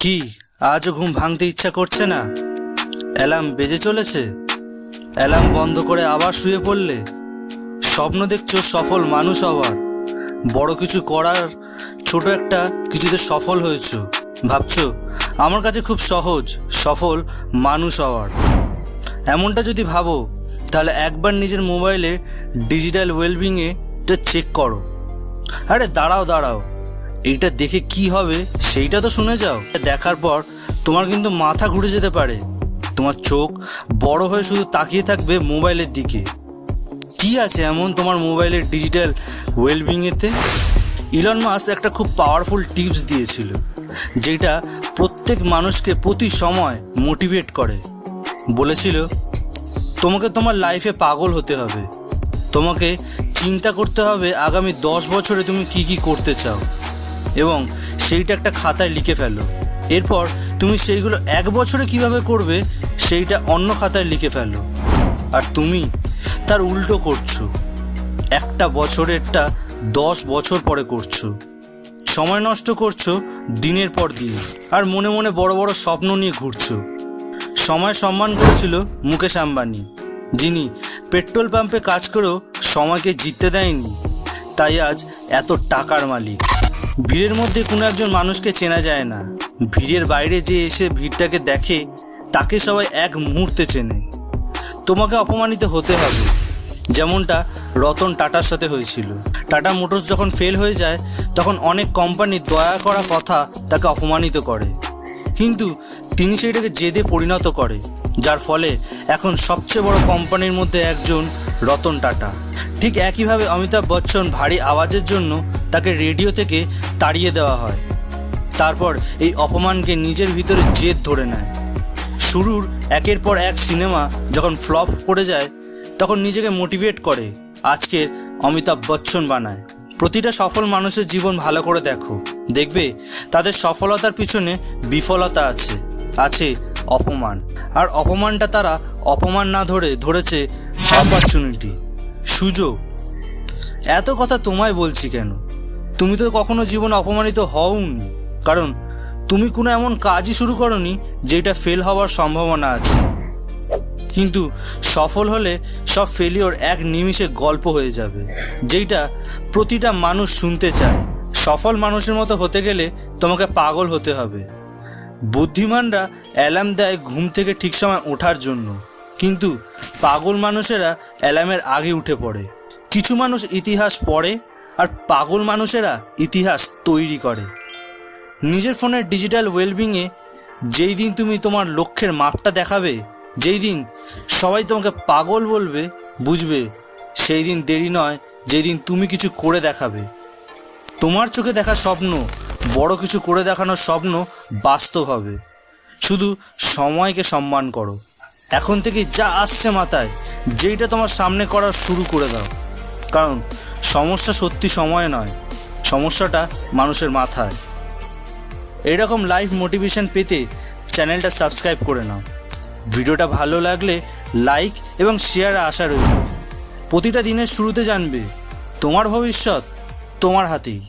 কি? আজও ঘুম ভাঙতে ইচ্ছা করছে না? অ্যালার্ম বেজে চলেছে? অ্যালার্ম বন্ধ করে আবার শুয়ে পড়লে? স্বপ্ন দেখছ সফল মানুষ হওয়ার। বড় কিছু করার, ছোট একটা কিছুতে সফল হয়েছো। ভাবছ, আমার কাছে খুব সহজ, সফল মানুষ হওয়ার। এমনটা যদি ভাবো, তাহলে একবার নিজের মোবাইলে ডিজিটাল ওয়েলবিংয়েটা চেক করো। আরে দাঁড়াও দাঁড়াও। এটা দেখে কি হবে? সেইটা তো শুনে যাও। দেখার পর তোমার কিন্তু মাথা ঘুরে যেতে পারে। তোমার চোখ বড় হয়ে শুধু তাকিয়ে থাকবে মোবাইলের দিকে। কি আছে এমন তোমার মোবাইলের ডিজিটাল ওয়েলবিংয়েতে ইলন মাস একটা খুব পাওয়ারফুল টিপস দিয়েছিল, যেটা প্রত্যেক মানুষকে প্রতি সময় মোটিভেট করে। বলেছিল, তোমাকে তোমার লাইফে পাগল হতে হবে। তোমাকে চিন্তা করতে হবে আগামী দশ বছরে তুমি কি কি করতে চাও। এবং সেইটা একটা খাতায় লিখে ফেলো এরপর তুমি সেইগুলো এক বছরে কীভাবে করবে, সেইটা অন্য খাতায় লিখে ফেলো আর তুমি তার উল্টো করছ। একটা বছরেরটা দশ বছর পরে করছ। সময় নষ্ট করছ দিনের পর দিন। আর মনে মনে বড় বড় স্বপ্ন নিয়ে ঘুরছো। সময় সম্মান করেছিল মুকেশ আম্বানি, যিনি পেট্রোল পাম্পে কাজ করেও সময়কে জিততে দেয়নি। তাই আজ এত টাকার মালিক। ভিড়ের মধ্যে কোনো একজন মানুষকে চেনা যায় না। ভিড়ের বাইরে যে এসে ভিড়টাকে দেখে, তাকে সবাই এক মুহূর্তে চেনে। তোমাকে অপমানিত হতে হবে। যেমনটা রতন টাটার সাথে হয়েছিল। টাটা মোটরস যখন ফেল হয়ে যায়, তখন অনেক কোম্পানি দয়া করা কথা তাকে অপমানিত করে। কিন্তু তিনি সেইটাকে জেদে পরিণত করে, যার ফলে এখন সবচেয়ে বড় কোম্পানির মধ্যে একজন রতন টাটা। ঠিক একইভাবে অমিতাভ বচ্চন ভারী আওয়াজের জন্য তাকে রেডিও থেকে তাড়িয়ে দেওয়া হয়। তারপর এই অপমানকে নিজের ভিতরে জেদ ধরে নেয়। শুরুর একের পর এক সিনেমা যখন ফ্লপ করে যায়, তখন নিজেকে মোটিভেট করে, আজকের অমিতাভ বচ্চন বানায়। প্রতিটা সফল মানুষের জীবন ভালো করে দেখো। দেখবে, তাদের সফলতার পিছনে বিফলতা আছে আছে অপমান। আর অপমানটা তারা অপমান না ধরে ধরেছে অপরচুনিটি সুযোগ। এত কথা তোমায় বলছি কেন? তুমি তো কখনো জীবনে অপমানিত হওনি। কারণ তুমি কোনো এমন কাজই শুরু করনি যেটা ফেল হওয়ার সম্ভাবনা আছে। কিন্তু সফল হলে সব ফেলিওর এক নিমিষে গল্প হয়ে যাবে, যেইটা প্রতিটা মানুষ শুনতে চায়। সফল মানুষের মতো হতে গেলে তোমাকে পাগল হতে হবে। বুদ্ধিমানরা অ্যালার্ম দেয় ঘুম থেকে ঠিক সময় ওঠার জন্য, কিন্তু পাগল মানুষেরা অ্যালার্মের আগে উঠে পড়ে। কিছু মানুষ ইতিহাস পড়ে আর পাগল মানুষেরা ইতিহাস তৈরি করে। নিজের ফোনের ডিজিটাল ওয়েলবিংয়ে যেই দিন তুমি তোমার লক্ষ্যের মাপটা দেখাবে, যেই দিন সবাই তোমাকে পাগল বলবে, বুঝবে, সেই দিন দেরি নয়, যেই দিন তুমি কিছু করে দেখাবে। তোমার চোখে দেখা স্বপ্ন, বড় কিছু করে দেখানোর স্বপ্ন বাস্তব হবে। শুধু সময়কে সম্মান করো। এখন থেকে যা আসছে মাথায়, যেইটা তোমার সামনে করা শুরু করে দাও। কারণ সমস্যা সত্যি সময় নয়, সমস্যাটা মানুষের মাথায়। এরকম লাইভ মোটিভেশন পেতে চ্যানেলটা সাবস্ক্রাইব করে নাও। ভিডিওটা ভালো লাগলে লাইক এবং শেয়ার আশা রইল। প্রতিটা দিনের শুরুতে জানবে, তোমার ভবিষ্যৎ তোমার হাতেই।